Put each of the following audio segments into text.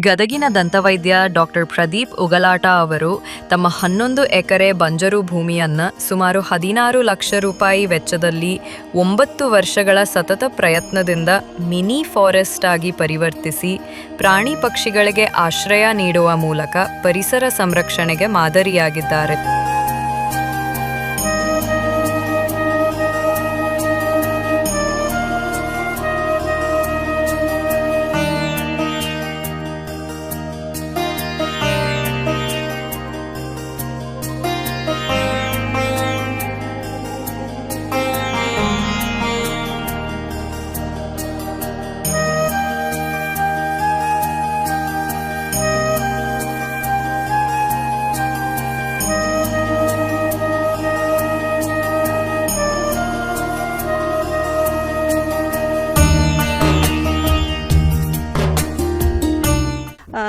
ಗದಗಿನ ದಂತವೈದ್ಯ ಡಾಕ್ಟರ್ ಪ್ರದೀಪ್ ಉಗಲಾಟ ಅವರು ತಮ್ಮ ಹನ್ನೊಂದು ಎಕರೆ ಬಂಜರು ಭೂಮಿಯನ್ನು ಸುಮಾರು ಹದಿನಾರು ಲಕ್ಷ ರೂಪಾಯಿ ವೆಚ್ಚದಲ್ಲಿ ಒಂಬತ್ತು ವರ್ಷಗಳ ಸತತ ಪ್ರಯತ್ನದಿಂದ ಮಿನಿ ಫಾರೆಸ್ಟ್ ಆಗಿ ಪರಿವರ್ತಿಸಿ ಪ್ರಾಣಿ ಪಕ್ಷಿಗಳಿಗೆ ಆಶ್ರಯ ನೀಡುವ ಮೂಲಕ ಪರಿಸರ ಸಂರಕ್ಷಣೆಗೆ ಮಾದರಿಯಾಗಿದ್ದಾರೆ.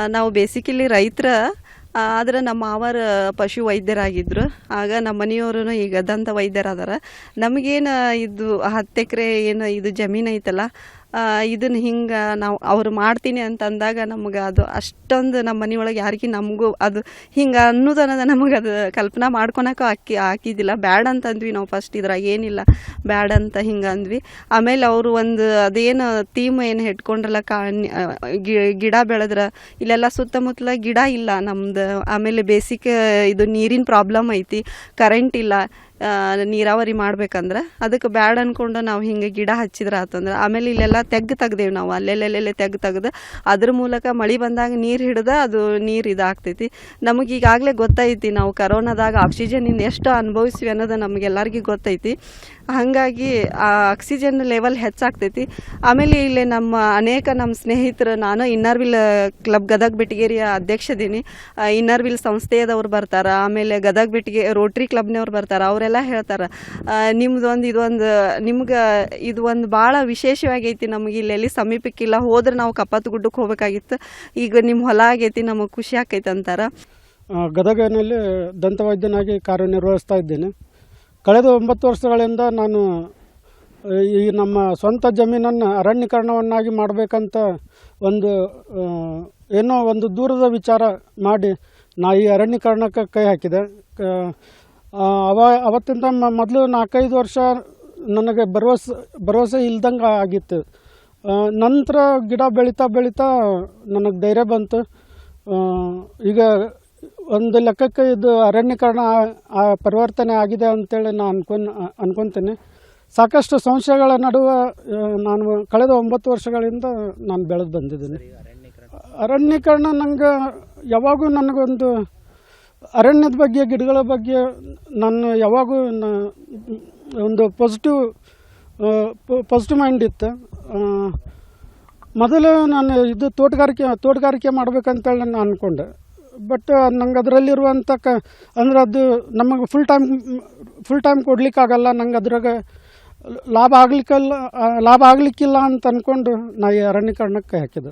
ನಾವು ಬೇಸಿಕಲಿ ರೈತರ ಆದ್ರೆ ನಮ್ಮ ಮಾವರ ಪಶು ವೈದ್ಯರಾಗಿದ್ದರು ಆಗ ನಮ್ಮ ಮನೆಯವರು ಈಗ ದಂತ ವೈದ್ಯರಾದಾರ. ನಮಗೇನು ಇದು ಹತ್ತು ಎಕರೆ ಏನು ಇದು ಜಮೀನು ಐತಲ್ಲ ಇದನ್ನು ಹಿಂಗೆ ನಾವು ಅವ್ರು ಮಾಡ್ತೀನಿ ಅಂತ ಅಂದಾಗ ನಮ್ಗೆ ಅದು ಅಷ್ಟೊಂದು ನಮ್ಮ ಮನೆಯೊಳಗೆ ಯಾರಿಗೆ ನಮಗೂ ಅದು ಹಿಂಗೆ ಅನ್ನೋದು ಅನ್ನೋದು ನಮಗೆ ಅದು ಕಲ್ಪನಾ ಮಾಡ್ಕೊಳಕ್ಕೂ ಹಾಕಿ ಹಾಕಿದ್ದಿಲ್ಲ ಬ್ಯಾಡ್ ಅಂತ ಅಂದ್ವಿ ನಾವು ಫಸ್ಟ್ ಇದ್ರಾಗ, ಏನಿಲ್ಲ. ಬ್ಯಾಡ್ ಅಂತ ಹಿಂಗೆ ಅಂದ್ವಿ. ಆಮೇಲೆ ಅವರು ಒಂದು ಅದೇನು ಥೀಮ್ ಏನು ಇಟ್ಕೊಂಡ್ರಲ್ಲ ಕಾ ಗಿ- ಗಿಡ ಬೆಳೆದ್ರೆ, ಇಲ್ಲೆಲ್ಲ ಸುತ್ತಮುತ್ತಲ ಗಿಡ ಇಲ್ಲ ನಮ್ದು. ಆಮೇಲೆ ಬೇಸಿಕ್, ಇದು ನೀರಿನ ಪ್ರಾಬ್ಲಮ್ ಐತಿ. ಕರೆಂಟ್ ಇಲ್ಲ. ನೀರಾವರಿ ಮಾಡ್ಬೇಕಂದ್ರೆ ಅದಕ್ಕೆ ಬ್ಯಾಡ್ ಅನ್ಕೊಂಡು ನಾವು ಹಿಂಗೆ ಗಿಡ ಹಚ್ಚಿದ್ರೆ ಆತಂದ್ರೆ ಆಮೇಲೆ ಇಲ್ಲೆಲ್ಲ ತೆಗ್ದು ತೆಗ್ದೇವೆ ನಾವು. ಅಲ್ಲೆಲ್ಲೆಲ್ಲೆಲ್ಲೆ ತೆಗ್ಗು ತೆಗ್ದು ಅದ್ರ ಮೂಲಕ ಮಳೆ ಬಂದಾಗ ನೀರು ಹಿಡ್ದು ಅದು ನೀರು ಇದಾಗ್ತೈತಿ. ನಮಗೆ ಈಗಾಗಲೇ ಗೊತ್ತೈತಿ ನಾವು ಕರೋನಾದಾಗ ಆಕ್ಸಿಜನ್ ಎಷ್ಟು ಅನುಭವಿಸ್ವಿ ಅನ್ನೋದು ನಮಗೆಲ್ಲರಿಗೂ ಗೊತ್ತೈತಿ. ಹಾಗಾಗಿ ಆಕ್ಸಿಜನ್ ಲೆವೆಲ್ ಹೆಚ್ಚಾಗ್ತೈತಿ. ಆಮೇಲೆ ಇಲ್ಲಿ ನಮ್ಮ ಅನೇಕ ನಮ್ಮ ಸ್ನೇಹಿತರು, ನಾನು ಇನ್ನರ್ವಿಲ್ ಕ್ಲಬ್ ಗದಗ್ ಬೆಟಗೇರಿಯ ಅಧ್ಯಕ್ಷದೀನಿ ಇನ್ನರ್ ಇನ್ನರ್ವಿಲ್ ಸಂಸ್ಥೆಯದವ್ರು ಬರ್ತಾರೆ. ಆಮೇಲೆ ಗದಗ ಬೆಟ್ಟಿಗೆ ರೋಟ್ರಿ ಕ್ಲಬ್ನವ್ರು ಬರ್ತಾರೆ. ಅವರೆಲ್ಲ ಹೇಳ್ತಾರೆ. ನಿಮ್ದೊಂದು ಇದೊಂದು, ನಿಮ್ಗೆ ಇದು ಒಂದು ಭಾಳ ವಿಶೇಷವಾಗೈತಿ ನಮಗೆ ಇಲ್ಲಿ ಎಲ್ಲಿ ಸಮೀಪಕ್ಕಿಲ್ಲ ಹೋದ್ರೆ ನಾವು ಕಪ್ಪತ್ ಗುಡ್ಡಕ್ಕೆ ಹೋಗ್ಬೇಕಾಗಿತ್ತು. ಈಗ ನಿಮ್ಮ ಹೊಲ ಆಗೈತಿ, ನಮಗೆ ಖುಷಿ ಆಕೈತೆ ಅಂತಾರೆ. ಗದಗನಲ್ಲಿ ದಂತವೈದ್ಯನಾಗಿ ಕಾರ್ಯನಿರ್ವಹಿಸ್ತಾ ಇದ್ದೇನೆ. ಕಳೆದ ಒಂಬತ್ತು ವರ್ಷಗಳಿಂದ ನಾನು, ಈ ನಮ್ಮ ಸ್ವಂತ ಜಮೀನನ್ನು ಅರಣ್ಯೀಕರಣವನ್ನಾಗಿ ಮಾಡಬೇಕಂತ ಒಂದು ಏನೋ ಒಂದು ದೂರದ ವಿಚಾರ ಮಾಡಿ ನಾ ಈ ಅರಣ್ಯೀಕರಣಕ್ಕೆ ಕೈ ಹಾಕಿದೆ. ಅವ ಅವತ್ತಿಂದ ಮೊದಲು ನಾಲ್ಕೈದು ವರ್ಷ ನನಗೆ ಭರವಸೆ ಭರವಸೆ ಇಲ್ದಂಗೆ ಆಗಿತ್ತು. ನಂತರ ಗಿಡ ಬೆಳೀತಾ ಬೆಳೀತಾ ನನಗೆ ಧೈರ್ಯ ಬಂತು. ಈಗ ಒಂದು ಲೆಕ್ಕಕ್ಕೆ ಇದು ಅರಣ್ಯೀಕರಣ ಪರಿವರ್ತನೆ ಆಗಿದೆ ಅಂತೇಳಿ ನಾನು ಅನ್ಕೊನ್ ಅನ್ಕೊತೀನಿ. ಸಾಕಷ್ಟು ಸಂಶಯಗಳ ನಡುವೆ ನಾನು ಕಳೆದ ಒಂಬತ್ತು ವರ್ಷಗಳಿಂದ ನಾನು ಬೆಳೆದು ಬಂದಿದ್ದೀನಿ. ಅರಣ್ಯೀಕರಣ. ನನಗೆ ಯಾವಾಗೂ ನನಗೊಂದು ಅರಣ್ಯದ ಬಗ್ಗೆ, ಗಿಡಗಳ ಬಗ್ಗೆ ನಾನು ಯಾವಾಗೂ ಒಂದು ಪಾಸಿಟಿವ್ ಪಾಸಿಟಿವ್ ಮೈಂಡ್ ಇತ್ತು. ಮೊದಲು ನಾನು ಇದು ತೋಟಗಾರಿಕೆ ತೋಟಗಾರಿಕೆ ಮಾಡ್ಬೇಕಂತೇಳಿ ನಾನು ಅಂದ್ಕೊಂಡೆ ಬಟ್ ನಂಗೆ ಅದರಲ್ಲಿರುವಂಥ ಕ, ಅಂದ್ರೆ ಅದು ನಮಗೆ ಫುಲ್ ಟೈಮ್ ಫುಲ್ ಟೈಮ್ ಕೊಡಲಿಕ್ಕಾಗಲ್ಲ, ನಂಗೆ ಅದ್ರಾಗ ಲಾಭ ಆಗ್ಲಿಕ್ಕಲ್ಲ ಲಾಭ ಆಗಲಿಕ್ಕಿಲ್ಲ ಅಂತ ಅಂದ್ಕೊಂಡು ನಾ ಈ ಅರಣ್ಯೀಕರಣಕ್ಕೆ ಹಾಕಿದೆ.